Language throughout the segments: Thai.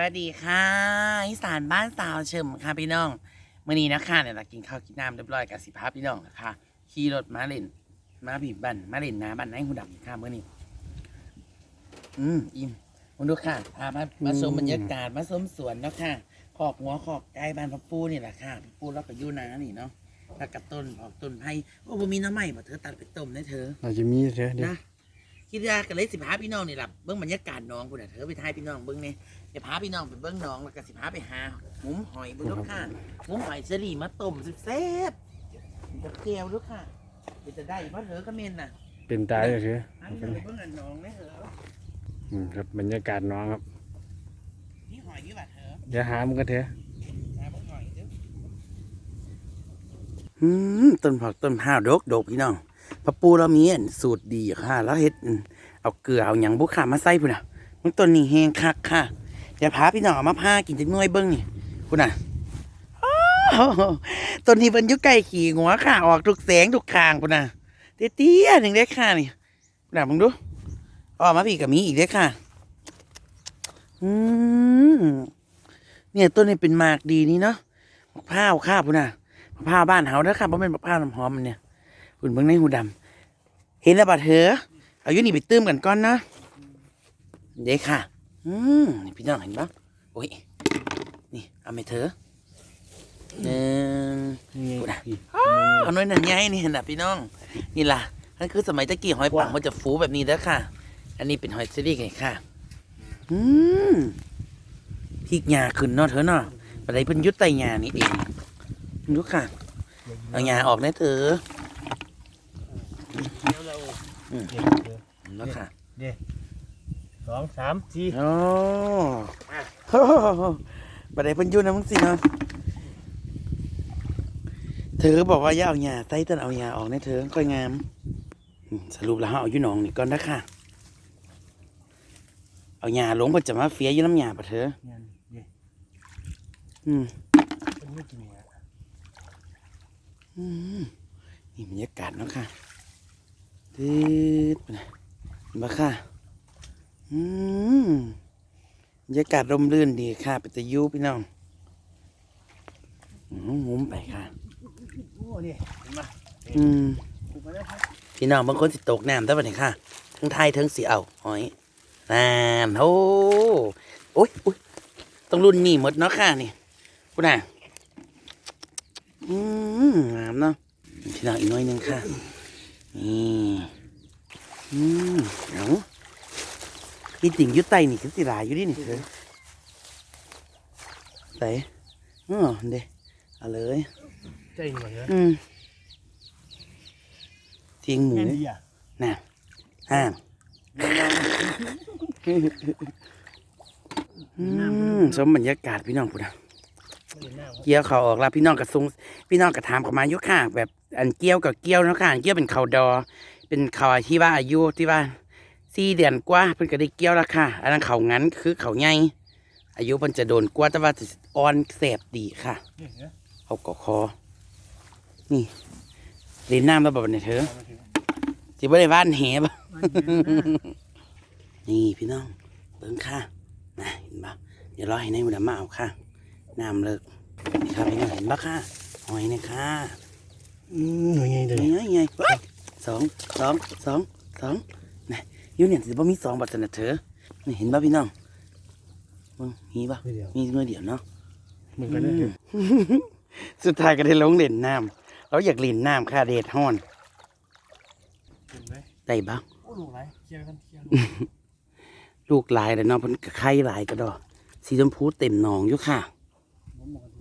วัสดีค่ะอีสานบ้านสาวเฉิมค่ะพี่น้องมื่อนี้นะคะเนี่ยเรากินข้าวกินน้ำเรียบร้อยกับสิภาพพี่น้องนะคะขี่รถมาเล่นมาบีบบันมาเล่นน้ำบันให้หูดับค่ะมื่อนี้ อืมอิ่มมาดูค่ะพามามาชมบรรยากาศมาชมสวนเนาะค่ะขอกหัวขอกไก่บ้านพ่อปูนี่แหละค่ะพ่อปูแล้วก็อยูนานี่เนาะแล้วก็ต้นออกต้นไผ่โอ้บ่มีน้ำใหม่บ่เธอตัดไปต้มได้เธอเราจะมีเถอะเดี๋ยวนะ คิดว่ากันเลยสิพาพี่น้องนี่แหละเบิ้งบรรยากาศน้องคุณน่ะเธอไปทายพี่น้องเบิ้งเนี่ยจะพาพี่น้องไปเบิ้งน้องแล้วก็สิพาไปหาหมุมหอยเบิ้งลูกค่ะหมุมหอยเสรีมาต้มแซ่บๆกับแก้วลูกค่ะเป็นจะได้เพราะเธอก็เมนน่ะเป็นตายเลยเถอะอันนี้ไปเบิ้งอันน้องนะเธออืมครับบรรยากาศน้องครับนี่หอยนี่บัดเธอเดี๋ยวหามันกันเถอะหาเบิ้งหอยเด้ออืมต้นผักต้นผ้าวดกดกพี่น้อง พระปูเรามีอันสูตรดีค่ะ แล้วเฮ็ดเอาเกลือเอาหยังบุขามาใส่พุ่นน่ะมันต้นนี้แห้งคักค่ะ เดี๋ยวพาพี่น้องเอามาพากินจักหน่วยเบิ้งนี่คุณน่ะอ้าวต้นนี้เป็นยุไก่ขี่หัวค่ะ ออกทุกแสงทุกคางคุณน่ะเตี้ยๆหนึ่งเด้ค่ะนี่คุณน่ะมึงดูออกมาพี่กับมีอีกเด้ค่ะอืมเนี่ยต้นนี้เป็นหมากดีนี่เนาะมะพร้าวค่ะคุณน่ะมะพร้าวบ้านเฮาเด้อค่ะเพราะเป็นมะพร้าวน้ำหอมมันเนี่ยคุณเบิ่งในหูดำ เห็นแล้วบัดเถอะเอาอยู่นี่ไปตื้มกันก่อนเนาะเด้อค่ะ อืมนี่พี่น้องเห็นปะโอ้ย นี่เอาไปเถอะหนึ่งนี่กูนะเอาน้อยหนังใหญ่นี่เห็นนะพี่น้อง นี่ล่ะนั่นคือสมัยตะกี้หอยปังมันจะฟูแบบนี้เด้อค่ะ อันนี้เป็นหอยเชอรี่ไงค่ะ อืมพริกหญ้าขึ้นเนาะเถอะเนาะบัดใดเพิ่นยุดไตหญ้านี่เองดูค่ะ เอาหญ้าออกได้เถอะเดี๋ยวเรา อืม เดี๋ยวเดี๋ยวเนาะค่ะสองสามสี่โอ้โหบัดใดเพิ่นอยุ่นะมึงสิเนาะเธอบอกว่าอย่าเอาหญ้าใต้ต้นเอาหญ้าออกในเธอค่อยงามอืมสรุปแล้วเราเอาอยู่หนองนี่ก่อนนะค่ะ เอาหญ้าลงเพิ่นจะมาเฟียอยู่น้ำหญ้าปะเธอเนี่ยเดี๋ยวอืมมันไม่กินเนี่ยอืมนี่บรรยากาศเนาะค่ะ ตืดไปนะเห็นปะค่ะอืมบรรยากาศร่มรื่นดีค่ะเป็นตะยูพี่น้องอืมงุ้มไปค่ะโอ้เนี่ยเห็นไหมอืมถูกมาแล้วครับพี่น้องบางคนสิตกน้ำได้ปะเนี่ยค่ะ ทั้งไทยทั้งสีเอาหอยน้ำโอ้โอ้ยโอ้ยต้องรุ่นนี่หมดเนาะค่ะนี่พูดน่ะอืมงามเนาะพี่น้องอีกหน้อยหนึงค่ะ นี่อืมเอาพี่ติ่งอยุไตนี่คือสิหลายอยู่ดินี่เถอะไหนอ๋อเด้เอาเลยใจหน่อยเหรออืมทิ้งหมูแม่นดีอะน่ะห้ามอืมสมบรรยากาศพี่น้องพูดนะไม่ได้หน้า เกี่ยวเขาออกแล้วพี่น้องกับซุงพี่น้องกับถามเขามาอยุค่ะ แบบอันเกี่ยวกับเกี่ยวเนาะค่ะอันเกี่ยวเป็นเขาดอ เป็นเขาที่ว่าอายุที่ว่าสี่เดือนกว่าเพิ่นก็ได้เกี่ยวแล้วค่ะ อันนั้นเขางั้นคือเขาใหญ่อายุมันจะโดนกว่าแต่ว่าจะอ่อนแสบดีค่ะเนี่ยเหรอเอากอคอ นี่เล่นน้ำแล้วแบบนี้เถอะเอามาถึงจิบ่ได้ว่านแหบ่มันเห็นหน้านี่พี่น้องเบิ่งค่ะนะเห็นปะเดี๋ยวรอให้ในายมันมาเอาค่ะ น้ำเลิกนี่ครับพี่น้องเห็นปะค่ะหอยนี่ค่ะอืมหน่วยไงเดี๋ยวไงไงไงสองสองสองสองนี่อยูเนี่ยสิบ่มีสองบัตรนะเถอะนี่เห็นปะพี่น้องมึงมีปะเดี๋ยวมีเมื่อเดียวเนาะมึงก็ได้สุดท้ายก็ได้ลงเล่นน้ำเราอยากเล่นน้ำค่ะเดดฮ้อนเห็นไหมได้บ้างโอ้ลูกไรเคลียร์กันเคลียร์ลูกหลายแล้วเนาะเพิ่นก็ไข่หลายก็ดอกสีชมพูเต็มหนองอยู่ค่ะ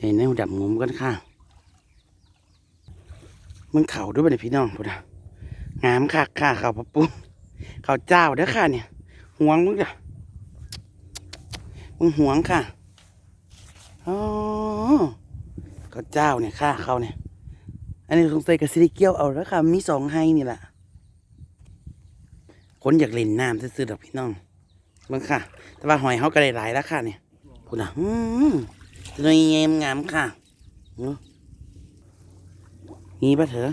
ผมบอกว่าเห็นในหูดับงมกันค่ะมันเข่าด้วยบ่เนี่ยพี่น้องพุ่นนะงามค่ะค่ะเขาพระปุ้เขาเจ้าเด้อค่ะเนี่ยห่วงมึงจ้ะมึงห่วงค่ะอ๋อเขาเจ้าเนี่ยค่ะเขาเนี่ย อันนี้สงสัยกับซิริเกียวเอาแล้วค่ะ มีสองไฮนี่แหละคนอยากเล่นน้ำซื่อๆดอกพี่น้องเบิ่งค่ะ แต่ว่าหอยเขาก็ได้หลายแล้วค่ะเนี่ยคุณอะอืม ตัวนี้เงมงามค่ะเนาะนี่ปะเถอะ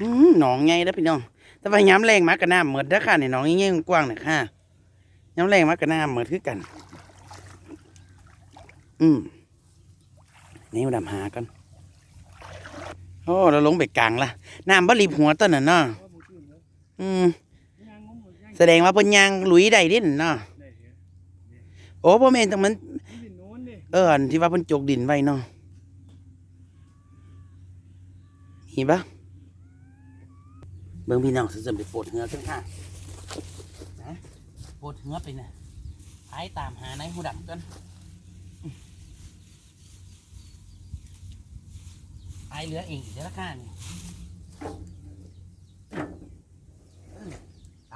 อืมหนองไงแล้วพี่น้องแต่ว่าย้ำแรงมากกระน้ำเหมือนเด้อค่ะเนี่ยหนองเงี้ยกว้างเนี่ยค่ะย้ำแรงมากกระน้ำเหมือนคือกัน อืมนี่มาดำหากันโอ้เราลงไปกลางละน้ำบ่รีบหัวต้นน่ะเนาะว่าแล้วอืมแสดงว่าเพิ่นยางหลุยได้เด่นเนาะโอ้บ่อแม่นตรงมัน เอออันที่ว่าเพิ่นจกดินไว้เนาะเห็นปะเบิ่งพี่น้องสิจะไปปวดเหงือกันค่ะนะปวดเหงือไปนะหายตามหานายหูดำกันหายเหลือเองอีกแล้วละค่ะนี่ไป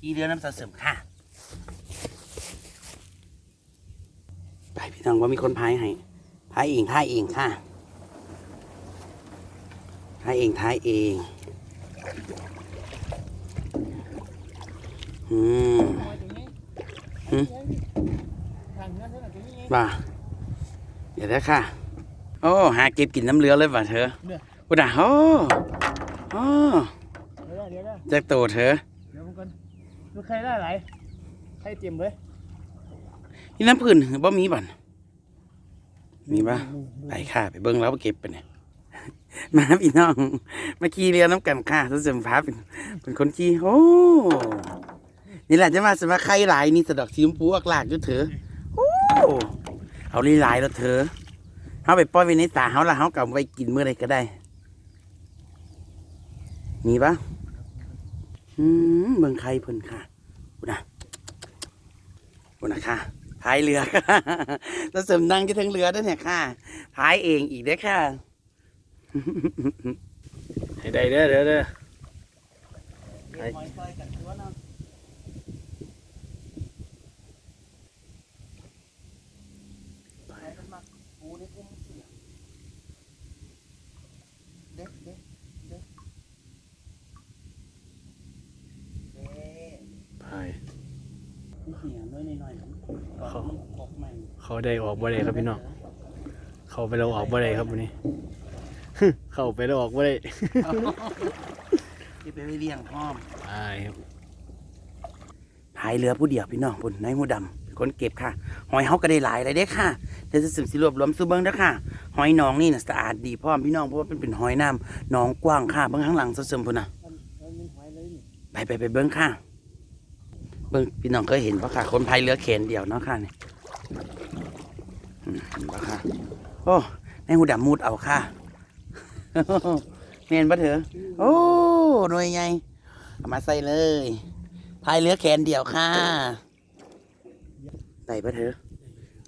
ขี่เรือน้ำตาเสริมค่ะ ไปพี่น้อง ว่ามีคนพายให้พายเองพายเองค่ะพายเองพายเองอืมเอาไว้ตรงนี้หืมทางเนื้อเท่าไหร่ตรงนี้ไงบ่าเดี๋ยวนะค่ะ โอ้หาเก็บกินน้ำเรือเลยว่ะเธอเนี่ยอุดาโอ้โอ้เดี๋ยวได้เดี๋ยวได้จากโตเธอเดี๋ยวมึงกันดูใครได้หลายใครเตรียมเลยนี่น้ำพื้นบ่มีบ่น มีปะไปค่ะไปเบิ้งแล้วไปเก็บไปเนี่ยมาพี่น้องมาขี่เรือน้ำกันค่ะทุกสิ่งฟ้าเป็นเป็นคนขี่โอ้นี่แหละจะมาสมาใครหลายนี่สะดอกสีชมพูอักหลากอยู่เถอะโอ้เอาลีหลายแล้วเถอะเขาไปปล่อยไว้ในตาเขาละเขากลับไว้กินเมื่อไรก็ได้ มีปะอืมเมืองใครเพิ่นค่ะบุนะบุนะค่ะ พายเรือค่ะแล้วเสริมนั่งจะทั้งเรือด้วยเนี่ยค่ะพายเองอีกเด้อค่ะให้ได้เด้อเด้อเด้อไปซอยกันตัวเนาะไปกันมาปูนี่กุ้งเสียเด็กเด็กเด็กเด็กพายนี่เหี่ยน้อยหน่อยๆครับ เขาออกใหม่เขาได้ออกบ่ได้ครับพี่น้องเขาไปเราออกบ่ได้ครับวันนี้เข้าไปเราออกบ่ได้ที่ไปเลี้ยงพร้อมตายครับพายเรือผู้เดียวพี่น้องพุ่นนายหูดำเป็นคนเก็บค่ะ หอยเฮาก็ได้หลายเลยเด้ค่ะเดี๋ยวจะสิมสิรวบรวมซื้อเบิ้งเด้อค่ะ หอยหนองนี่น่ะสะอาดดีพร้อมพี่น้องเพราะว่าเป็นเป็นหอยน้ำหนองกว้างค่ะเบิ้งข้างหลังเสริมพุ่นน่ะไปไปไปเบิ้งค่ะ เบิ้งพี่น้องเคยเห็นปะค่ะคนพายเรือแขนเดียวเนาะค่ะนี่เห็นปะค่ะโอ้ในหูดำมุดเอาค่ะเมียนปะเถอะโอ้หน่วยไงเอามาใส่เลยพายเรือแขนเดียวค่ะได้ปะเถอะ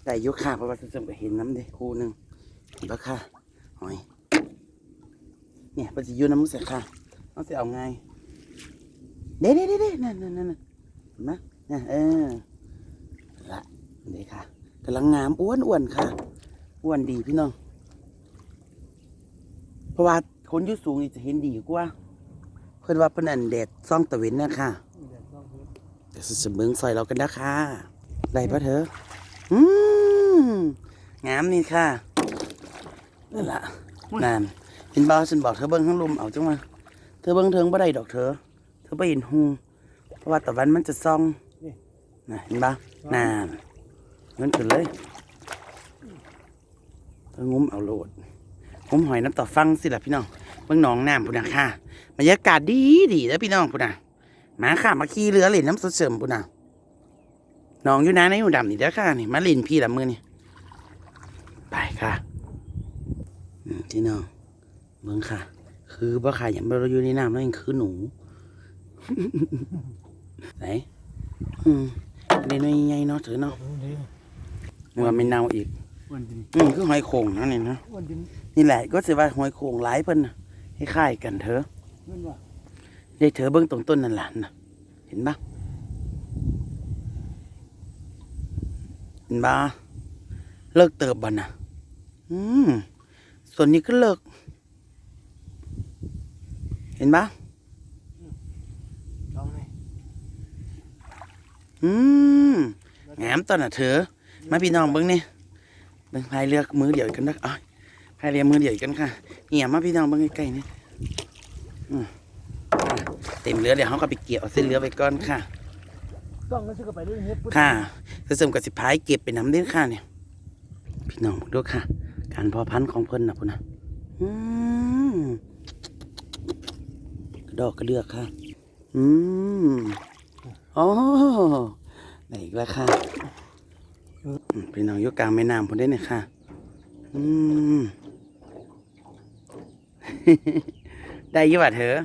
ได้อยุค่ะเพราะว่าจะไปเห็นน้ำเด้คู่หนึ่งเห็นปะค่ะหอยเนี่ยมันจะอยูน้ำมุสค่ะต้องจะเอาไงเด้เด้เด้เด้นั่นนั่นนั่น เห็นไหมน่ะเออละเด้ค่ะกำลังงามอ้วนอ้วนค่ะ อ้วนดีพี่น้อง เพราะว่าคนยุสูงนี่จะเห็นดีกว่า เพื่อนว่าเป็นอันแดดซ่องตะเวนนะค่ะเดี๋ยวจะเบิ้งซอยเรากันนะค่ะได้ปะเธออืมงามนี่ค่ะนั่นละนั่นเห็นบ่ฉันบอกเธอเบิ้งข้างลุมเอาจังมาเธอเบิ้งเทิงบ่ได้ดอกเธอ เธอไปเห็นหู ราะว่าตะวันมันจะซ่องนะเห็นปะนานเงินขึ้นเลยเธองุ้มเอาโหลดงุ้มหอยน้ำต่อฟังสิล่ะพี่น้องเบิ่งหนองน้ำพุ่นนะค่ะบรรยากาศดีดีแล้วพี่น้องพุ่นนะมาค่ะมาขี่เรือเล่นน้ำสดเสริมพุ่นนะน้องอยู่นะในหูดำนี่เด้อค่ะนี่มาเล่นพี่ละมือนี่ไปค่ะอืมพี่น้องเบิ่งค่ะ คือบ่ค่ะอย่างเราอยู่ในน้ำแล้วยังคือหนู ไหนอืมเล่นใหญ่ๆเนาะเถอะเนาะมัวไม่เน่าอีกอ้วนจริงอืมคือหอยโข่งนั่นเองเนาะอ้วนจริงนี่แหละก็สิว่าหอยโข่งหลายเพิ่นน่ะให้คล้ายๆกันเถอะเงินว่ะได้เถอะเบิ่งตรงต้นนั่นล่ะน่ะเห็นปะเห็นปะเลิกเติบบ่น่ะอืมส่วนนี้ก็เลิก เห็นปะ ลองเลย อืมแงมตอนน่ะเถอะมาพี่น้องเบิ่งนี่เบิ่งพายเรือมือเดียวกันนะอ๋อยพายเรือมือเดียวกันค่ะเนี่ยมาพี่น้องเบิ่งใกล้ๆนี่อืมอะเต็มเรือเดี๋ยวเขาก็ไปเกี่ยวเอาเส้นเรือไปก่อนค่ะต้องก็ซื้อไปด้วยเฮ็ดปุ๊บค่ะจะเสริมกับสิพายเก็บไปน้ำเด้อค่ะเนี่ย พี่น้องดูค่ะ การเพอพันธุ์ของเพิ่นนะพุ่นนะอืมกระดอกกระเลือกค่ะ อืม อ๋อได้อีกแล้วค่ะพี่น้องยู่กลางแม่น้ำพุ่นได้เนี่ยค่ะ อืม ได้ยี่ว่าเถอะ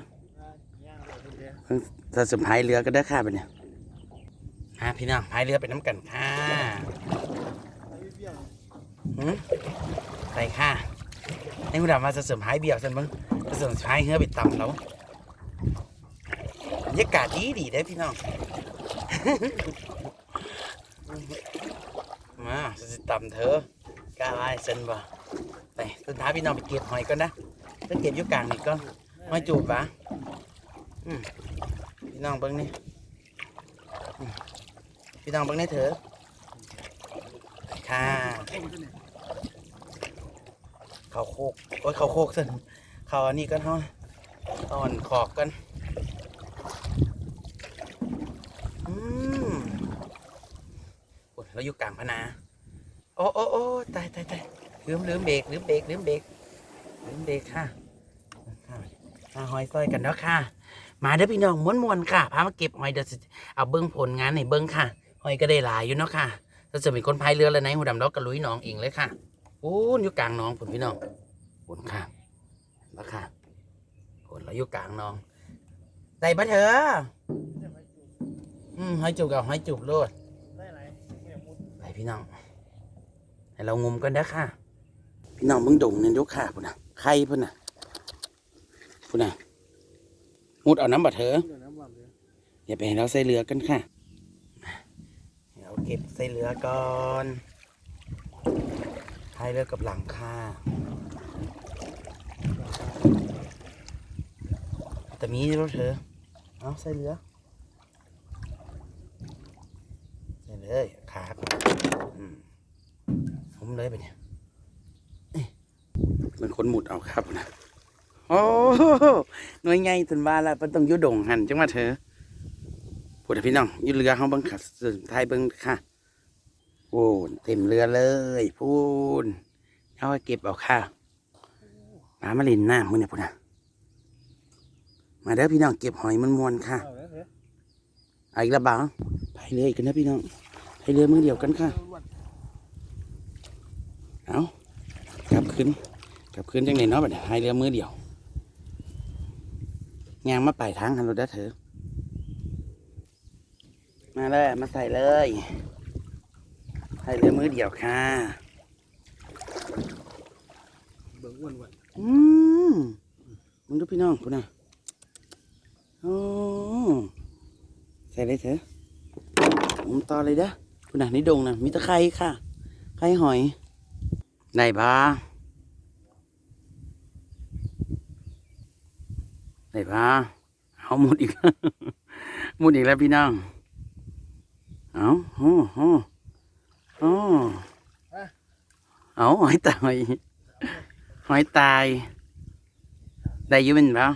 จะสมพายเรือก็ได้ค่ะไปเนี่ยฮะพี่น้องพายเรือไปน้ำกันค่ะไปค่ะให้คุณดามาจะเสริมพายเบี่ยวสันบ้างจะเสริมพายเรือไปต่ำแล้วบรรยากาศดีดีได้พี่น้อง มาจะต่ำเถอะกล้าไล่เซนบ่ไปสุดท้ายพี่น้องไปเก็บหอยก่อนนะไปเก็บยู่กลางนี่ก็หอยจูบปะพี่น้องเบิ้งนี่พี่น้องเบิ้งนี่เถอะค่ะเขาโคกโอ้ยเขาโคกสิเขาอันนี้ก็เท่าอ่อนขอกกัน อืมโอ้เราอยู่กลางพนาโอ้โอ้โอ้ตายตายตายลืมลืมเบรกลืมเบรกลืมเบรกลืมเบรกค่ะมาหอยซอยกันเนาะค่ะ มาเด้อพี่น้องม้วนมวนๆค่ะพามาเก็บหอยเดี๋ยวเอาเบิ้งผลงานให้เบิ้งค่ะ หอยก็ได้หลายอยู่เนาะค่ะถ้าจะเป็นคนพายเรือแล้วไหนหัวดำเราก็ลุยหนองเองเลยค่ะโอ้ยอยู่กลางหนองผลพี่น้องผลค่ะมาค่ะผลเราอยู่กลางหนองได้ปะเถอะ อืมหอยจูบกับหอยจูบโลดไปพี่น้องให้เรางมกันเด้อค่ะ พี่น้องมึงดงนั่นยกขาพุ่นน่ะไข่พุ่นน่ะพุ่นน่ะมุดเอาน้ำบัดเถอะอย่าไปให้เราใส่เรือกันค่ะเราเก็บใส่เรือก่อนพายเรือกับหลังค่ะแต่มีรถเถอะเอาใส่เรือ ใส่เลยขาก่อนอืมผมเลยไปเนี่ยเอ๊ะมันคนหมุดเอาครับนะโอ้โหหน่วยไงถึงบ้านแล้วมันต้องอยุดงหันจังว่าเธอพูดให้พี่น้องอยืดเรือเขาเบังขับสื่อไทยเบังค่ะโอ้เต็มเรือเลยพูนเอาไปเก็บเอาค่ะมามาเลินน้ำมึงเนี่ยพูดนะมาเด้อพี่น้องเก็บหอยมันมวนๆค่ะเอาอีกแล้วบ้างไปเลยกันนะพี่น้อง ไปเรือมือเดียวกันค่ะ เอากลับขึ้นกลับขึ้นจังไหนเนาะบัดนี้ให้เรือมือเดียวงางมาไปทางฮันโรด้าเถอะมาเลยมาใส่เลยให้เรือมือเดียวค่ะเบิ่งอ้วนวันอืมมึงดูพี่น้องคุณน่ะโอ้ใส่เลยเถอะผมต่อเลยเด้อ คุณน่ะนี่ดงน่ะมีตะไคร้ค่ะไข่หอยได้ปะได้ปะเอาหมดอีกหมดอีกแล้วพี่น้องเอาโอ้โหโอ้เอาหอยตายหอยตาย ได้ยุ่เป็นเปล่า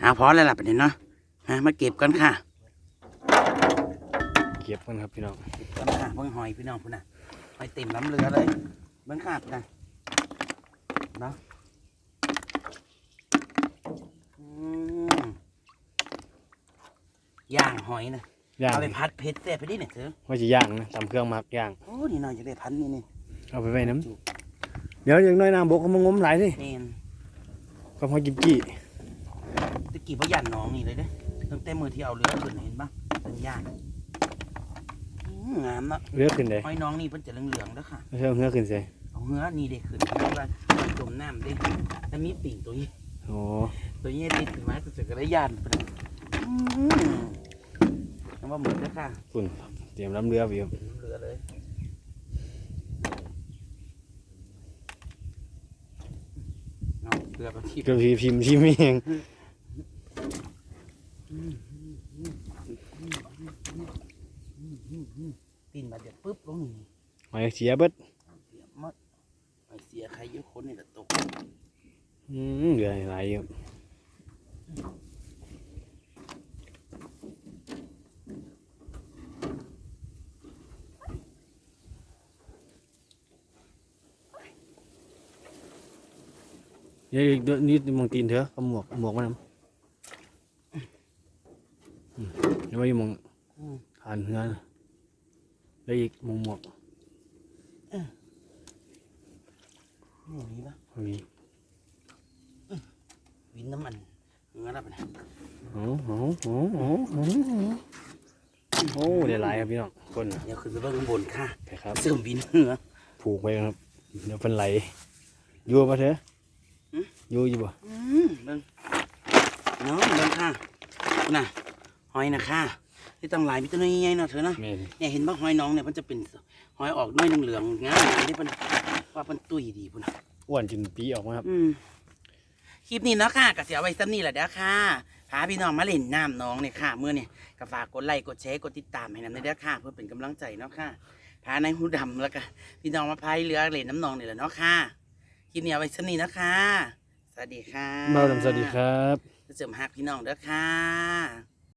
เอาพอแล้วล่ะประเด็นเนาะมาเก็บกันค่ะ ก็บกันครับพี่น้องเก็บกันค่ะเบิ่งหอยพี่น้องพุ่นน่ะหอยเต็มล้ำเรือเลยเบิ่งขาดนะเนาะอืมย่างหอยนะย่างเอาไปพัดเผ็ดแซ่บไปดิเนี่ยเถอะว่าจะย่างนะตำเครื่องหมักย่างโอ้นี่น้อยจะได้พันนี่นี่เอาไปไว้น้ำเดี๋ยวอย่างน้อยน้ำบกเขามางมหลายสิเมนก็พอกิมกี้ตะกี้พ่ยันหน้องนี่เลยเด้ตั้งแต่มือที่เอาเรือขึ้นเห็นปะเป็นย่างอืม งามเนาะเลือกขึ้นเลยหอยน้องนี่เพิ่นจะเหลืองๆเด้อค่ะไม่ใช่เอาเลือกขึ้นใส่เอาเหือนี่เด็กขึ้นเพราะว่าจมน้ำเด้แล้วมีปิ่งตัวนี้โอ้ตัวนี้ติดขึ้นมาสุดๆก็ได้ยานไปเลยอืมน้ำว่าเหมือนเด้อค่ะคุณเตรียมน้ำเรือไปอยู่น้ำเรือเลยเอาเรือกับที่เกลือพีพิมพ์ชิมเอง ตีนมาเดี๋ยวปุ๊บลงนี่หอยเสียบดเสียมดหอยเสียใครเยอะคนนี่แหละตกอืมเหลือหลายอยู่เดี๋ยวเดี๋ยวนี่มองตีนเถอะขมวกขมวกมาหน่อยเดี๋ยวไมอง อืมหานเฮือนแล้วอีกมองหมวกนี่มีปะเอาอีกวินน้ำมันงั้นละปะเนี่ยโอ้โหโอ้โหโอ้โหโอ้เดี๋ยวหลายครับพี่น้องคนน่ะเดี๋ยวขึ้นไปเบิ่งข้างบนค่ะไปครับเสริมวินเหนือผูกไว้ครับ เดี๋ยวเป็นไหลอยู่ปะเถอะอืมอยู่อยู่บ่อืมเบิ่งเนาะเบิ่งค่ะน่ะหอยนะค่ะ ที่ต้องหลายมีตัวน้อยใหญ่ๆเนาะเธอเนาะแม่นเนี่ยเห็นป่ะหอยน้องเนี่ยมันจะเป็นหอยออกน้อยเหลืองๆงามอันนี้เป็นว่าเป็นตุยดีพุ่นน่ะอ้วนจนปีออกมาครับ อืมคลิปนี้เนาะค่ะก็เสียไว้ซ้ำนี่แหละเด้อค่ะพาพี่น้องมาเล่นน้ำน้องเนี่ยค่ะเมื่อเนี่ยก็ฝากกดไลค์กดแชร์กดติดตามให้นำในเด้อค่ะ เพื่อเป็นกำลังใจเนาะค่ะพาในายหูดำแล้วก็พี่น้องมาพายเรือเล่นน้ำนองนี่แหละเนาะค่ะคลิปนี้เอาไว้ซ้ำนี่เนาะค่ะสวัสดีค่ะเบาดำสวัสดีครับเสริมหักพี่น้องเด้อค่ะ